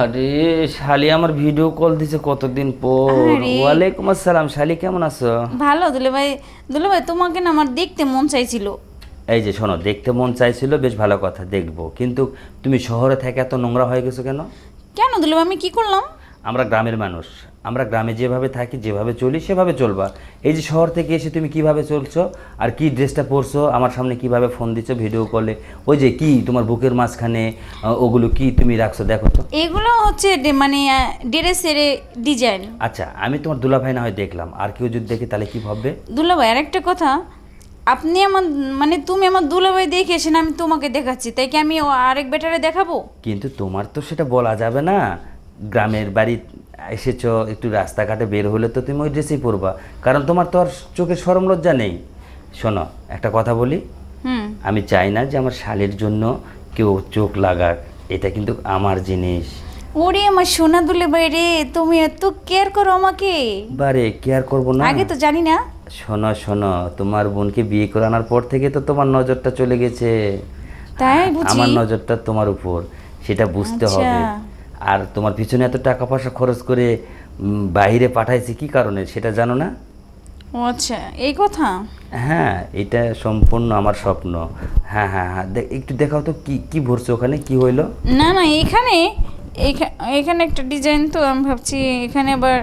আরে শালি আমার ভিডিও কল দিছে কতদিন পর? আরে। ওয়ালাইকুম আসসালাম শালি কেমন আছো? ভালো দুলে ভাই দুলে ভাই তোমাকে না আমার দেখতে মন চাইছিল। এই যে শোনো দেখতে মন চাইছিল বেশ ভালো কথা দেখব। কিন্তু তুমি শহরে থেকে এত নোংরা হয়ে গেছো কেন? কেন দুলে ভাই আমি কি করলাম? আমরা গ্রামের মানুষ। আমরা গ্রামে যেভাবে থাকি যেভাবে চলি সেভাবে চলবা। এই যে শহর থেকে এসে তুমি কীভাবে চলছো আর কি ড্রেসটা পরছো আমার সামনে কীভাবে ফোন দিচ্ছ ভিডিও কলে ওই যে কি তোমার বুকের মাঝখানে ওগুলো কি তুমি রাখছো দেখো তো। এগুলো হচ্ছে মানে ড্রেসের ডিজাইন। আচ্ছা আমি তোমার দুলাভাই না হয় দেখলাম আর কেউ যদি দেখে তাহলে কি ভাববে? দুলা ভাই আরেকটা কথা আপনি আমার মানে তুমি আমার দুলা ভাই দেখে এসেন আমি তোমাকে দেখাচ্ছি তাই কি আমি আরেক বেটারে দেখাবো? কিন্তু তোমার তো সেটা বলা যাবে না। গ্রামের বাড়ি এসেছ একটু রাস্তাঘাটে বের হলে তো তুমি ওই ড্রেসেই পরবা। কারণ তোমার তো আর চোখে সরম লজ্জা নেই। শোনো একটা কথা বলি। আমি চাই না যে আমার শালের জন্য কেউ চোখ লাগাক। এটা কিন্তু আমার জিনিস। ওরে আমার সোনা দুলে ভাই রে তুমি এত কেয়ার করো আমাকে। বারে কেয়ার করব না। আগে তো জানি না। শোনো শোনো তোমার বোনকে বিয়ে করে আনার পর থেকে তো তোমার নজরটা চলে গেছে। তাই বুঝি। আমার নজরটা তোমার উপর। সেটা বুঝতে আচ্ছা। হবে। আর তোমার পিছনে এত টাকা পয়সা খরচ করে বাইরে পাঠাইছি কি কারণে সেটা জানো না? ও আচ্ছা এই কথা? হ্যাঁ এটা সম্পূর্ণ আমার স্বপ্ন। হ্যাঁ হ্যাঁ হ্যাঁ একটু দেখাও তো কি কি ভরছে ওখানে কি হইল? না না এখানে এখা- এখানে একটা ডিজাইন তো আমি ভাবছি এখানে আবার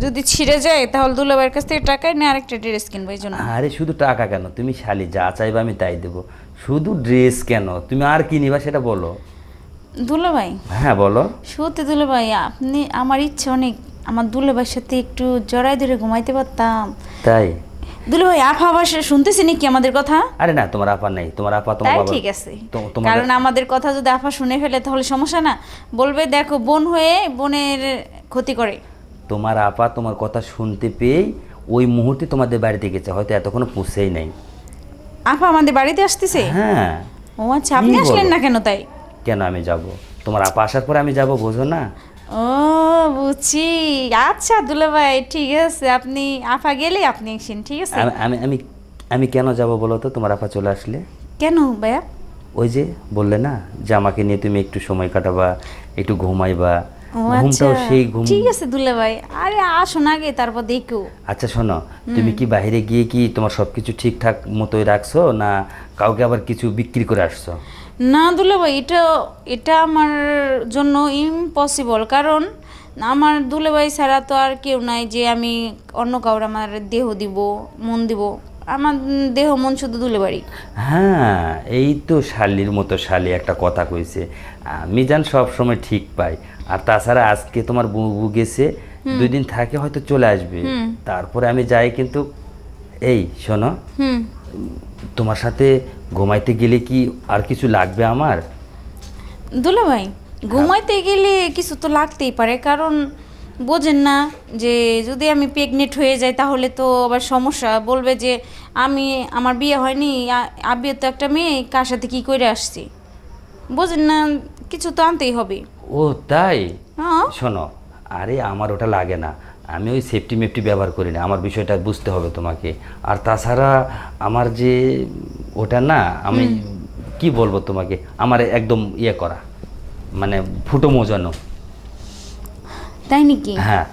যদি ছিঁড়ে যায় তাহলে দুলাভাইয়ের কাছ থেকে টাকায় না আরেকটা ড্রেস কিনবো এই জন্য। আরে শুধু টাকা কেন? তুমি শালি যা চাইবে আমি তাই দেবো। শুধু ড্রেস কেন? তুমি আর কি নিবা সেটা বলো। দুলাভাই? হ্যাঁ বলো। সত্যি দুলাভাই আপনি আমার ইচ্ছে অনেক। আমার দুলাভাইয়ের সাথে একটু জড়াই ধরে ঘুমাইতে পারতাম। তাই? দুলাভাই আপা আবার শুনতেছি নাকি আমাদের কথা? আরে না তোমার আপা নেই। তোমার আপা তোমার বাবা ঠিক আছে। কারণ আমাদের কথা যদি আপা শুনে ফেলে তাহলে সমস্যা না। বলবে দেখো বোন হয়ে বোনের ক্ষতি করে। তোমার আপা তোমার কথা শুনতে পেয়ে ওই মুহূর্তে তোমাদের বাড়িতে গেছে। হয়তো এতক্ষণ পুষেই নাই। আপা আমাদের বাড়িতে আসতেছে? হ্যাঁ। ও আচ্ছা আপনি আসলেন না কেন তাই? কেন আমি যাব? তোমার আপা আসার পরে আমি যাব বোঝো না? ও বুঝছি। আচ্ছা দুলাভাই ঠিক আছে। আপনি আফা গেলে আপনি একদিন ঠিক আছে? আমি আমি আমি আমি কেন যাব বলো তো? তোমার আপা চলে আসলে। কেন ভাইয়া? ওই যে বললে না যে আমাকে নিয়ে তুমি একটু সময় কাটাবা একটু ঘুমাইবা। ও আচ্ছা। ঘুমটাও সেই ঘুম। ঠিক আছে দুলাভাই। আরে আসুন আগে তারপর দেখো। আচ্ছা শোনো তুমি কি বাইরে গিয়ে কি তোমার সবকিছু ঠিকঠাক মতোই রাখছো না কাউকে আবার কিছু বিক্রি করে আসছো? না দুলাভাই এটা এটা আমার জন্য ইম্পসিবল কারণ আমার দুলাভাই ছাড়া তো আর কেউ নাই যে আমি অন্য কাউর আমার দেহ দিব মন দিব। আমার দেহ মন শুধু দুলাবাড়ি হ্যাঁ এই তো শালির মতো শালি একটা কথা কইছে। আমি জান সব সময় ঠিক পাই আর তাছাড়া আজকে তোমার বুবু গেছে দুই দিন থাকে হয়তো চলে আসবে। তারপরে আমি যাই কিন্তু এই শোনো। হুম। তোমার সাথে ঘুমাইতে গেলে কি আর কিছু লাগবে আমার? দুলা ভাই ঘুমাইতে গেলে কিছু তো লাগতেই পারে কারণ বোঝেন না যে যদি আমি প্রেগনেন্ট হয়ে যাই তাহলে তো আবার সমস্যা। বলবে যে আমি আমার বিয়ে হয়নি আ- আবিও তো একটা মেয়ে কার সাথে কি করে আসছি? বোঝেন না কিছু তো আনতেই হবে। ও তাই? হ্যাঁ। শোনো আরে আমার ওটা লাগে না। আমি ওই সেফটি মেফটি ব্যবহার করি না আমার বিষয়টা বুঝতে হবে তোমাকে। আর তাছাড়া আমার যে ওটা না আমি কি বলব তোমাকে আমার একদম ইয়ে করা মানে ফুটো মোজানো। তাই নাকি? হ্যাঁ।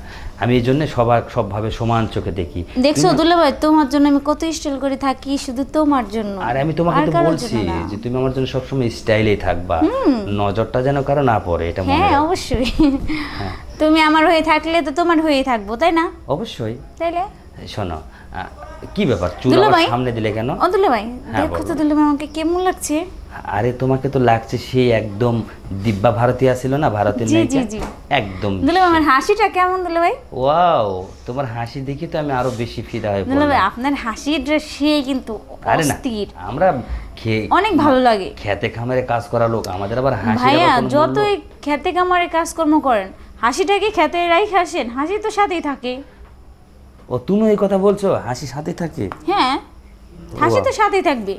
আমি এই জন্য সবার সবভাবে সমান চোখে দেখি। দেখছ দুলাভাই তোমার জন্য আমি কত স্টাইল করে থাকি শুধু তোমার জন্য। আর আমি তোমাকে তো বলছি যে তুমি আমার জন্য সবসময় স্টাইলেই থাকবা। নজরটা যেন কারও না পড়ে এটা মনে হ্যাঁ। অবশ্যই। তুমি আমার হয়ে থাকলে তো তোমার হয়েই থাকব তাই না? অবশ্যই। তাইলে? শোনো কি ব্যাপার? চুল ভাই। সামনে দিলে কেন? ও দুলে ভাই হ্যাঁ, দেখো তো বলো। দুলে ভাই আমাকে কেমন লাগছে? আরে তোমাকে তো লাগছে সেই একদম দিব্যা ভারতীয় ছিল না? ভারতের নায়িকা জি, জি। একদম দুলে আমার হাসিটা কেমন দুলে ভাই? ওয়াও তোমার হাসি দেখি তো আমি আরও বেশি ফিদা হয়ে পড়লাম ভাই আপনার হাসিটা সে কিন্তু আরে না অস্থির। আমরা অনেক ভালো লাগে। খেতে খামারে কাজ করা লোক আমাদের আবার হাসি ভাইয়া যতই খেতে কামারে কাজকর্ম করেন হাসিটাকে খেতে রাই হাসেন? হাসি তো সাথেই থাকে। ও তুমি এই কথা বলছো হাসি সাথে থাকে? হ্যাঁ হাসি তো সাথেই থাকবে।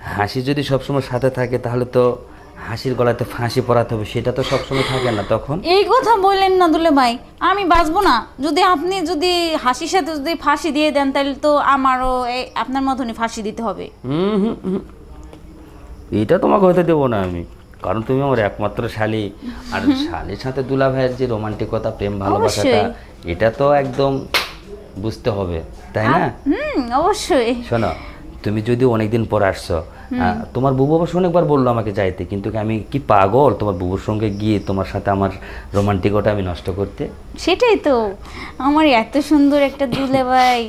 হাসি যদি সবসময় সাথে থাকে তাহলে তো হাসির গলাতে ফাঁসি পড়াতে হবে সেটা তো সবসময় থাকে না তখন। এই কথা বললেন না দুলে ভাই আমি বাঁচবো না। যদি আপনি যদি হাসির সাথে যদি ফাঁসি দিয়ে দেন তাহলে তো আমারও এই আপনার মতনই ফাঁসি দিতে হবে। হুম হুম হুম। এটা তোমাকে হতে দেবো না আমি কারণ তুমি আমার একমাত্র শালি। আর শালির সাথে দুলা ভাইয়ের যে রোমান্টিকতা প্রেম ভালোবাসাটা এটা তো একদম বুঝতে হবে তাই না? হুম অবশ্যই। শোনো তুমি যদি অনেকদিন পর আসছো তোমার বউ অবশ্য অনেকবার বলল আমাকে যাইতে কিন্তু আমি কি পাগল তোমার বুবুর সঙ্গে গিয়ে তোমার সাথে আমার রোমান্টিকতা আমি নষ্ট করতে? সেটাই তো। আমার এত সুন্দর একটা দুলে ভাই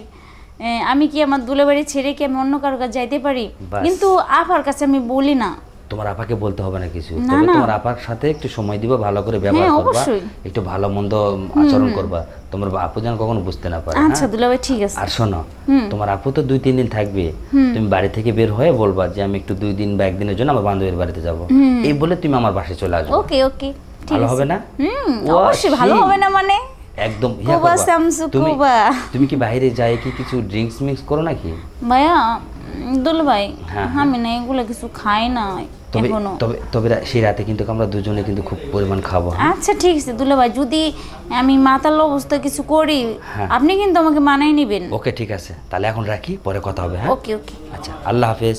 আমি কি আমার দুলে বাড়ি ছেড়ে কি আমি অন্য কারও কাছে যাইতে পারি? কিন্তু আপার কাছে আমি বলি না। তোমার আপাকে বলতে হবে না কিছু। তবে তোমার আপার সাথে একটু সময় দিবা ভালো করে ব্যবহার হ্যাঁ, করবা অবশ্যই। একটু ভালো মন্দ আচরণ করবা। তোমার আপু যেন কখনো বুঝতে না পারে আচ্ছা হ্যাঁ? দুলা ভাই ঠিক আছে। আর শোনো তোমার আপু তো দুই তিন দিন থাকবে। তুমি বাড়ি থেকে বের হয়ে বলবা যে আমি একটু দুই দিন বা একদিনের জন্য আমার বান্ধবীর বাড়িতে যাব। এই বলে তুমি আমার বাসায় চলে আসবে। ওকে ওকে ভালো হবে না? হুম অবশ্যই ভালো হবে না মানে? একদম করবা। তুমি তুমি কি বাইরে যাই কি কিছু ড্রিঙ্কস মিক্স করো নাকি? ভাইয়া দুল ভাই হ্যাঁ, আমি না এগুলো কিছু খাই না তবে তবে তবে সেই রাতে কিন্তু আমরা দুজনে কিন্তু খুব পরিমাণ খাব হ্যাঁ? আচ্ছা ঠিক আছে দুলা ভাই যদি আমি মাতাল অবস্থা কিছু করি হ্যাঁ। আপনি কিন্তু আমাকে মানাই নেবেন। ওকে ঠিক আছে। তাহলে এখন রাখি পরে কথা হবে হ্যাঁ? ওকে ওকে। আচ্ছা আল্লাহ হাফেজ।